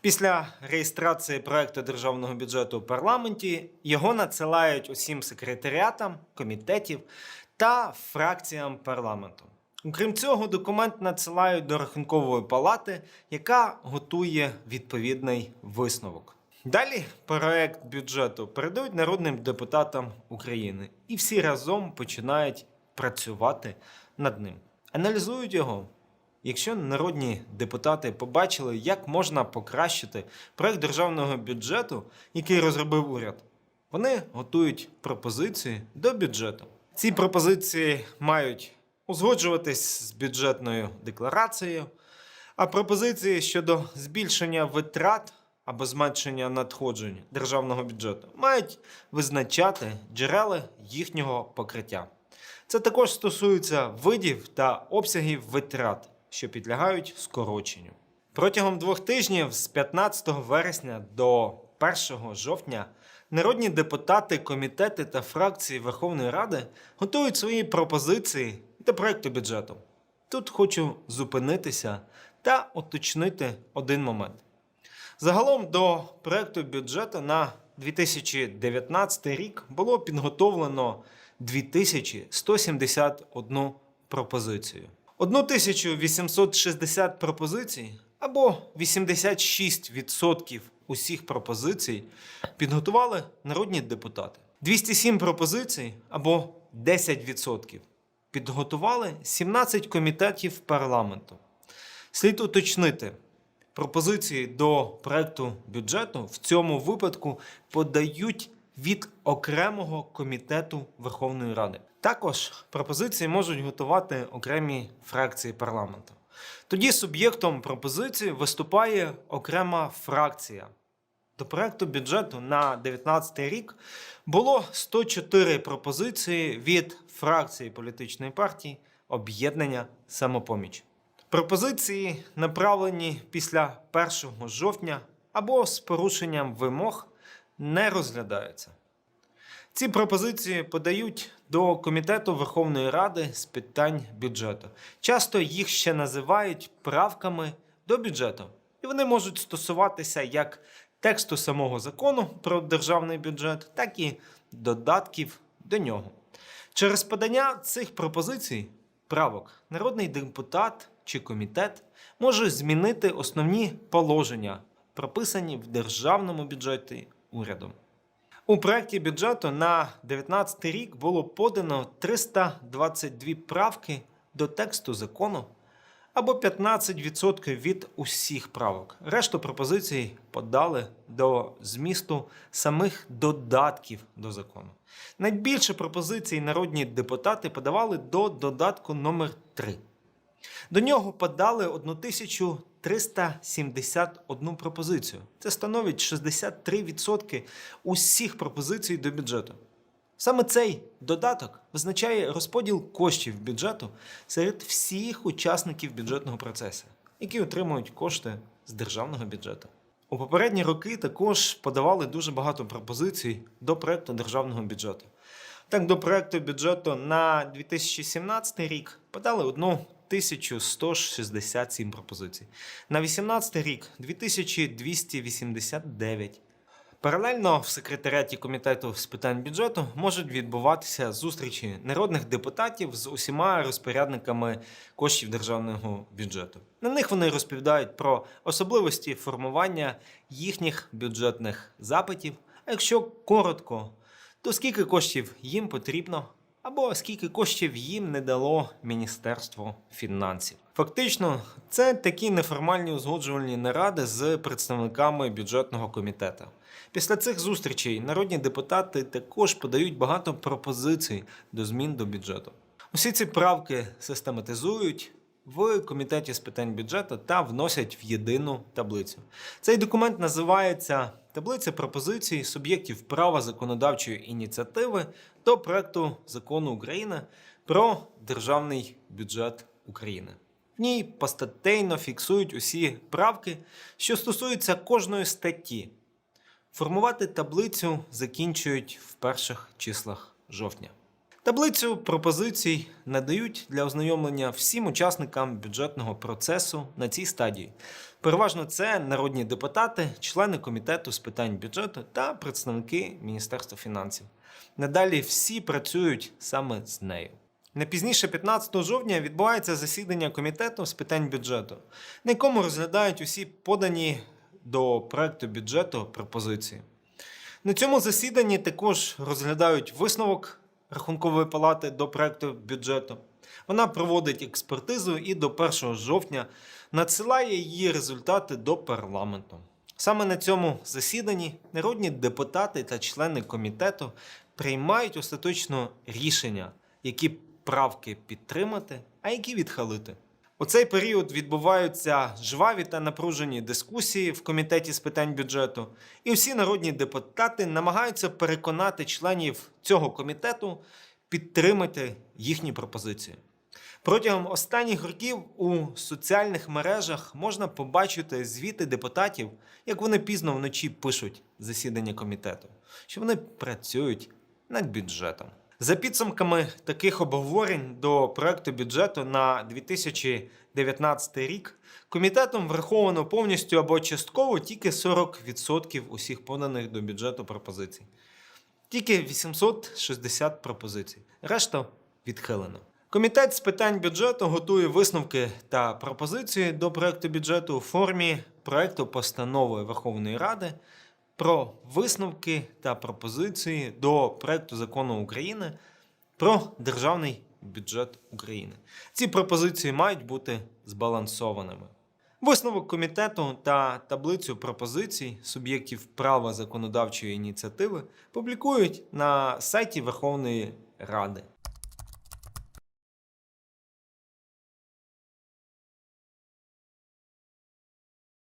Після реєстрації проекту державного бюджету у парламенті його надсилають усім секретаріатам, комітетів та фракціям парламенту. Окрім цього, документ надсилають до рахункової палати, яка готує відповідний висновок. Далі проект бюджету передають народним депутатам України і всі разом починають працювати над ним. Аналізують його. Якщо народні депутати побачили, як можна покращити проект державного бюджету, який розробив уряд, вони готують пропозиції до бюджету. Ці пропозиції мають узгоджуватись з бюджетною декларацією, а пропозиції щодо збільшення витрат або зменшення надходжень державного бюджету мають визначати джерела їхнього покриття. Це також стосується видів та обсягів витрат, що підлягають скороченню. Протягом двох тижнів з 15 вересня до 1 жовтня народні депутати, комітети та фракції Верховної Ради готують свої пропозиції до проекту бюджету. Тут хочу зупинитися та уточнити один момент. Загалом до проекту бюджету на 2019 рік було підготовлено 2171 пропозицію. 1860 пропозицій або 86% усіх пропозицій підготували народні депутати. 207 пропозицій або 10% підготували 17 комітетів парламенту. Слід уточнити, пропозиції до проекту бюджету в цьому випадку подають від окремого комітету Верховної Ради. Також пропозиції можуть готувати окремі фракції парламенту. Тоді суб'єктом пропозиції виступає окрема фракція. До проекту бюджету на 2019 рік було 104 пропозиції від фракції політичної партії Об'єднання Самопоміч. Пропозиції направлені після 1 жовтня або з порушенням вимог не розглядаються. Ці пропозиції подають до Комітету Верховної Ради з питань бюджету. Часто їх ще називають правками до бюджету, і вони можуть стосуватися як тексту самого закону про державний бюджет, так і додатків до нього. Через подання цих пропозицій правок народний депутат чи комітет може змінити основні положення, прописані в державному бюджеті урядом. У проєкті бюджету на 2019 рік було подано 322 правки до тексту закону або 15% від усіх правок. Решту пропозицій подали до змісту самих додатків до закону. Найбільше пропозицій народні депутати подавали до додатку номер 3 До нього подали 1371 пропозицію. Це становить 63% усіх пропозицій до бюджету. Саме цей додаток визначає розподіл коштів бюджету серед всіх учасників бюджетного процесу, які отримують кошти з державного бюджету. У попередні роки також подавали дуже багато пропозицій до проекту державного бюджету. Так, до проекту бюджету на 2017 рік подали одну 1167 пропозицій. На 2018 рік 2289. Паралельно в секретаріаті комітету з питань бюджету можуть відбуватися зустрічі народних депутатів з усіма розпорядниками коштів державного бюджету. На них вони розповідають про особливості формування їхніх бюджетних запитів. А якщо коротко, то скільки коштів їм потрібно, або скільки коштів їм не дало Міністерство фінансів. Фактично, це такі неформальні узгоджувальні наради з представниками бюджетного комітету. Після цих зустрічей народні депутати також подають багато пропозицій до змін до бюджету. Усі ці правки систематизують в комітеті з питань бюджету та вносять в єдину таблицю. Цей документ називається Таблиця пропозицій суб'єктів права законодавчої ініціативи до проекту закону України про державний бюджет України. В ній постатейно фіксують усі правки, що стосуються кожної статті. Формувати таблицю закінчують в перших числах жовтня. Таблицю пропозицій надають для ознайомлення всім учасникам бюджетного процесу на цій стадії. Переважно це народні депутати, члени комітету з питань бюджету та представники Міністерства фінансів. Надалі всі працюють саме з нею. Не пізніше 15 жовтня відбувається засідання комітету з питань бюджету, на якому розглядають усі подані до проекту бюджету пропозиції. На цьому засіданні також розглядають висновок Рахункової палати до проекту бюджету. Вона проводить експертизу і до 1 жовтня надсилає її результати до парламенту. Саме на цьому засіданні народні депутати та члени комітету приймають остаточно рішення, які правки підтримати, а які відхилити. У цей період відбуваються жваві та напружені дискусії в комітеті з питань бюджету, і всі народні депутати намагаються переконати членів цього комітету підтримати їхні пропозиції. Протягом останніх років у соціальних мережах можна побачити звіти депутатів, як вони пізно вночі пишуть засідання комітету, що вони працюють над бюджетом. За підсумками таких обговорень до проекту бюджету на 2019 рік комітетом враховано повністю або частково тільки 40% усіх поданих до бюджету пропозицій. Тільки 860 пропозицій. Решта відхилено. Комітет з питань бюджету готує висновки та пропозиції до проекту бюджету у формі проекту постанови Верховної Ради про висновки та пропозиції до проекту закону України про державний бюджет України. Ці пропозиції мають бути збалансованими. Висновок комітету та таблицю пропозицій суб'єктів права законодавчої ініціативи публікують на сайті Верховної Ради.